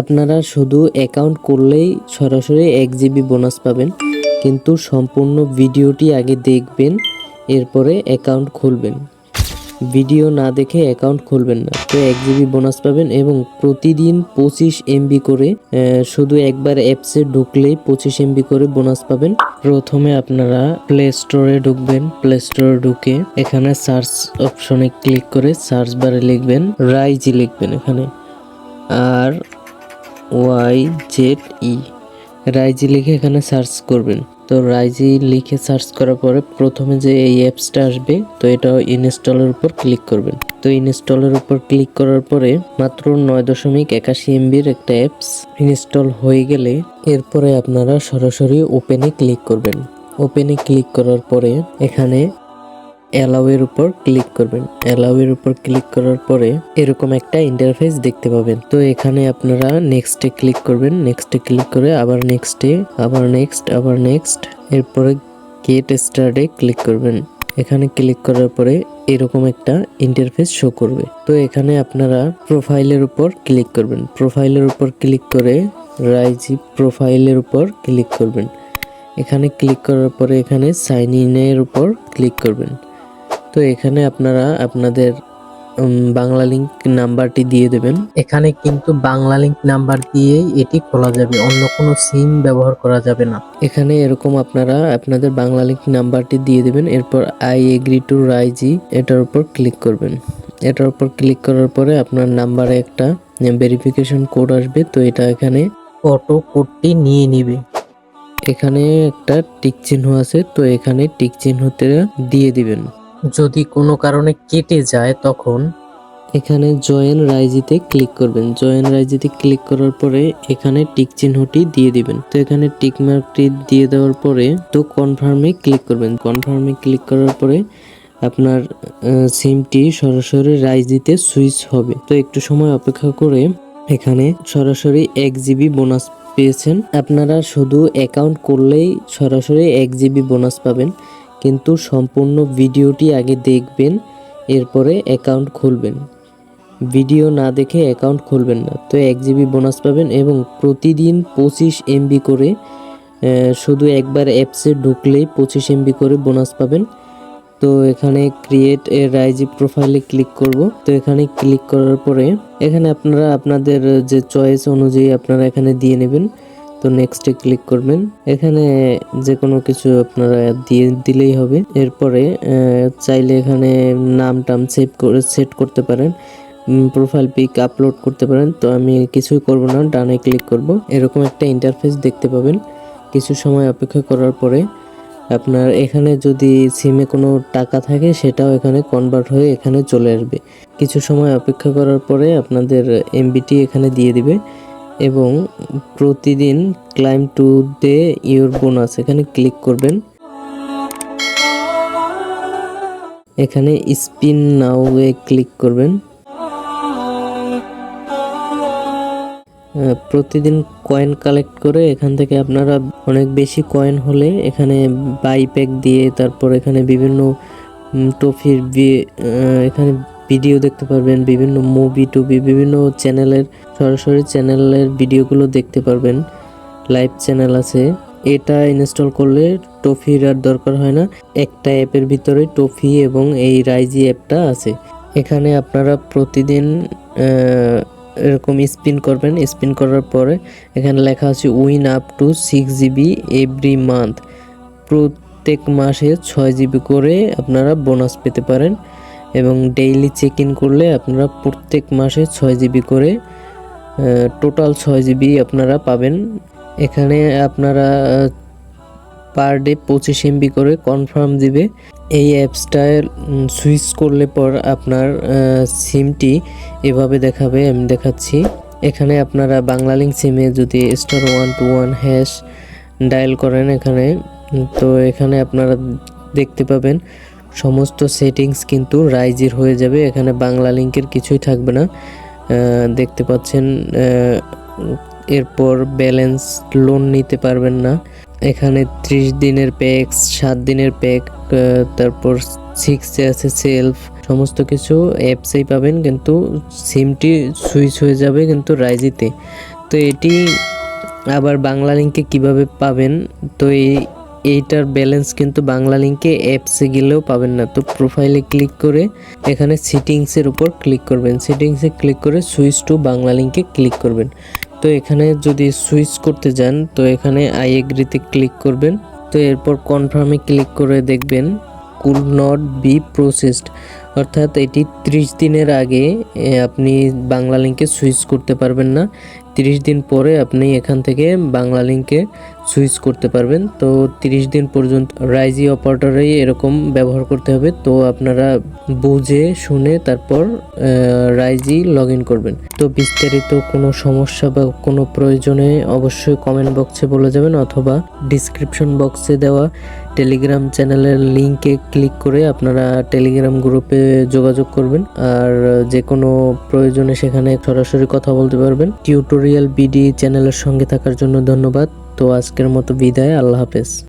আপনারা শুধু অ্যাকাউন্ট করলেই সরাসরি এক জিবি বোনাস পাবেন, কিন্তু সম্পূর্ণ ভিডিওটি আগে দেখবেন, এরপরে অ্যাকাউন্ট খুলবেন। ভিডিও না দেখে অ্যাকাউন্ট খুলবেন না, তো এক জিবি বোনাস পাবেন এবং প্রতিদিন পঁচিশ এমবি করে শুধু একবার অ্যাপসে ঢুকলেই পঁচিশ এমবি করে বোনাস পাবেন। প্রথমে আপনারা প্লে স্টোরে ঢুকবেন প্লে স্টোরে ঢুকে এখানে সার্চ অপশনে ক্লিক করে সার্চ বারে লিখবেন রাইজি লিখবেন এখানে। আর ওয়াই জেড ই রাইজি লিখে এখানে সার্চ করবেন। তো রাইজি লিখে সার্চ করার পরে প্রথমে যে এই অ্যাপসটা আসবে, তো এটা ইনস্টলের উপর ক্লিক করবেন। তো ইনস্টলের উপর ক্লিক করার পরে মাত্র নয় দশমিক একাশি এমবির একটা অ্যাপস ইনস্টল হয়ে গেলে এরপরে আপনারা সরাসরি ওপেনে ক্লিক করবেন। ওপেনে ক্লিক করার পরে এখানে অ্যালাউয়ের উপর ক্লিক করবেন। অ্যালাউয়ের উপর ক্লিক করার পরে এরকম একটা ইন্টারফেস দেখতে পাবেন। তো এখানে আপনারা নেক্সটে ক্লিক করবেন। নেক্সটে ক্লিক করে আবার নেক্সটে আবার নেক্সট আবার নেক্সট এরপরে গেট স্টার্টে ক্লিক করবেন। এখানে ক্লিক করার পরে এরকম একটা ইন্টারফেস শো করবে। তো এখানে আপনারা প্রোফাইলের উপর ক্লিক করবেন। প্রোফাইলের উপর ক্লিক করে রাইজি প্রোফাইলের উপর ক্লিক করবেন। এখানে ক্লিক করার পরে এখানে সাইন ইনের উপর ক্লিক করবেন। তো এখানে আপনারা আপনাদের বাংলা লিঙ্ক নাম্বারটি দিয়ে দেবেন। এখানে কিন্তু বাংলা লিঙ্ক নাম্বার দিয়েই এটি খোলা যাবে অন্য কোনো সিম ব্যবহার করা যাবে না। এখানে এরকম আপনারা আপনাদের বাংলা লিঙ্ক নাম্বারটি দিয়ে দেবেন এরপর আই এগ্রি টু রাইজি এটার উপর ক্লিক করবেন। এটার উপর ক্লিক করার পরে আপনার নাম্বারে একটা ভেরিফিকেশন কোড আসবে তো এটা এখানে অটো কোডটি নিয়ে নিবে। এখানে একটা টিক চিহ্ন আছে তো এখানে টিক চিহ্নতে দিয়ে দিবেন। যদি কোনো কারণে কেটে যায় তখন? এখানে জয়েন রাইজিতে ক্লিক করবেন। জয়েন রাইজিতে ক্লিক করার পরে এখানে টিক চিহ্নটি দিয়ে দিবেন। তো এখানে টিক মার্কটি দিয়ে দেওয়ার পরে তো কনফার্মে ক্লিক করবেন। কনফার্মে ক্লিক করার পরে আপনার সিমটি সরাসরি রাইজিতে সুইচ হবে। তো একটু সময় অপেক্ষা করে এখানে সরাসরি এক জিবি বোনাস পেয়েছেন। আপনারা শুধু অ্যাকাউন্ট করলেই সরাসরি এক জিবি বোনাস পাবেন। কিন্তু সম্পূর্ণ ভিডিওটি আগে দেখবেন, এরপরে অ্যাকাউন্ট খুলবেন। ভিডিও না দেখে অ্যাকাউন্ট খুলবেন না। তো এক জিবি বোনাস পাবেন এবং প্রতিদিন পঁচিশ এমবি করে শুধু একবার অ্যাপসে ঢুকলেই পঁচিশ এমবি করে বোনাস পাবেন। তো এখানে ক্রিয়েট এ রাইজি প্রোফাইলে ক্লিক করব। তো এখানে ক্লিক করার পরে, এখানে আপনারা আপনাদের যে চয়েস অনুযায়ী আপনারা এখানে দিয়ে নেবেন। তো নেক্সটে ক্লিক করবেন। এখানে যে কোনো কিছু আপনারা দিয়ে দিলেই হবে। এরপরে চাইলে এখানে নাম টাম সেভ করে সেট করতে পারেন। প্রোফাইল পিক আপলোড করতে পারেন। তো আমি কিছুই করব না, ডানে ক্লিক করব। এরকম একটা ইন্টারফেস দেখতে পাবেন। কিছু সময় অপেক্ষা করার পরে আপনার এখানে যদি সিমে কোনো টাকা থাকে, সেটাও এখানে কনভার্ট হয়ে এখানে চলে আসবে। কিছু সময় অপেক্ষা করার পরে আপনাদের এমবিটি এখানে দিয়ে দিবে। এবং প্রতিদিন claim today your bonus এখানে ক্লিক করবেন। এখানে স্পিন নাও এ ক্লিক করবেন। প্রতিদিন কয়েন কালেক্ট করে এখান থেকে আপনারা অনেক বেশি কয়েন হলে এখানে বাই প্যাক দিয়ে তারপর এখানে বিভিন্ন টফির এখানে ভিডিও দেখতে পারবেন, বিভিন্ন মুভি টুবি, বিভিন্ন চ্যানেলের সরাসরি চ্যানেলের ভিডিওগুলো দেখতে পারবেন। লাইভ চ্যানেল আছে। এটা ইনস্টল করলে টফির আর দরকার হয় না। একটা অ্যাপের ভিতরে টফি এবং এই রাইজি অ্যাপটা আছে। এখানে আপনারা প্রতিদিন এরকম স্পিন করবেন। স্পিন করার পরে এখানে লেখা আছে win up to six GB every month প্রত্যেক মাসে ছয় জিবি করে আপনারা বোনাস পেতে পারেন। এবং ডেইলি চেক ইন করলে আপনারা প্রত্যেক মাসে ছয় জিবি করে টোটাল ছয় জিবি আপনারা পাবেন। এখানে আপনারা পার ডে পঁচিশ এমবি করে কনফার্ম দিবে। এই অ্যাপসটায় সুইচ করলে পর আপনার সিমটি এভাবে দেখাবে, আমি দেখাচ্ছি। এখানে আপনারা বাংলা লিঙ্ক সিমে যদি star one two one hash dial করেন এখানে, তো এখানে আপনারা দেখতে পাবেন। সমস্ত সেটিংস কিন্তু রাইজের হয়ে যাবে, এখানে বাংলা লিঙ্কের কিছুই থাকবে না। দেখতে পাচ্ছেন এরপর ব্যালেন্স লোন নিতে পারবেন না। এখানে ত্রিশ দিনের প্যাক সাত দিনের প্যাক তারপর সিক্সে আছে সেলফ সমস্ত কিছু অ্যাপসেই পাবেন, কিন্তু সিমটি সুইচ হয়ে যাবে কিন্তু রাইজিতে। তো এটি আবার বাংলা লিঙ্কে কীভাবে পাবেন, তো এই এইটার ব্যালেন্স কিন্তু বাংলা লিঙ্কে অ্যাপসে গেলেও পাবেন না। তো প্রোফাইলে ক্লিক করে এখানে সেটিংসের উপর ক্লিক করবেন। সেটিংসে ক্লিক করে সুইচ টু বাংলা লিঙ্কে ক্লিক করবেন। তো এখানে যদি সুইচ করতে যান, তো এখানে আই এগ্রিতে ক্লিক করবেন। তো এরপর কনফার্মে ক্লিক করে দেখবেন কুল নট বি প্রসেসড অর্থাৎ এটি ত্রিশ দিনের আগে আপনি বাংলা লিঙ্কে সুইচ করতে পারবেন না। তিরিশ দিন পরে আপনি এখান থেকে বাংলা লিঙ্কে সুইচ করতে পারবেন। তো তিরিশ দিন পর্যন্ত রাইজি অপারেটরেই এরকম ব্যবহার করতে হবে। তো আপনারা বুঝে, শুনে তারপর রাইজি লগ করবেন। তো বিস্তারিত কোনো সমস্যা বা কোনো প্রয়োজনে অবশ্যই কমেন্ট বক্সে বলে যাবেন অথবা ডিসক্রিপশন বক্সে দেওয়া টেলিগ্রাম চ্যানেলের লিঙ্কে ক্লিক করে আপনারা টেলিগ্রাম গ্রুপে যোগাযোগ করবেন। আর যে কোনো প্রয়োজনে সেখানে সরাসরি কথা বলতে পারবেন। টিউটোরিয়াল বিডি চ্যানেলের সঙ্গে থাকার জন্য ধন্যবাদ। তো আজকের মতো বিদায়। আল্লাহ হাফেজ।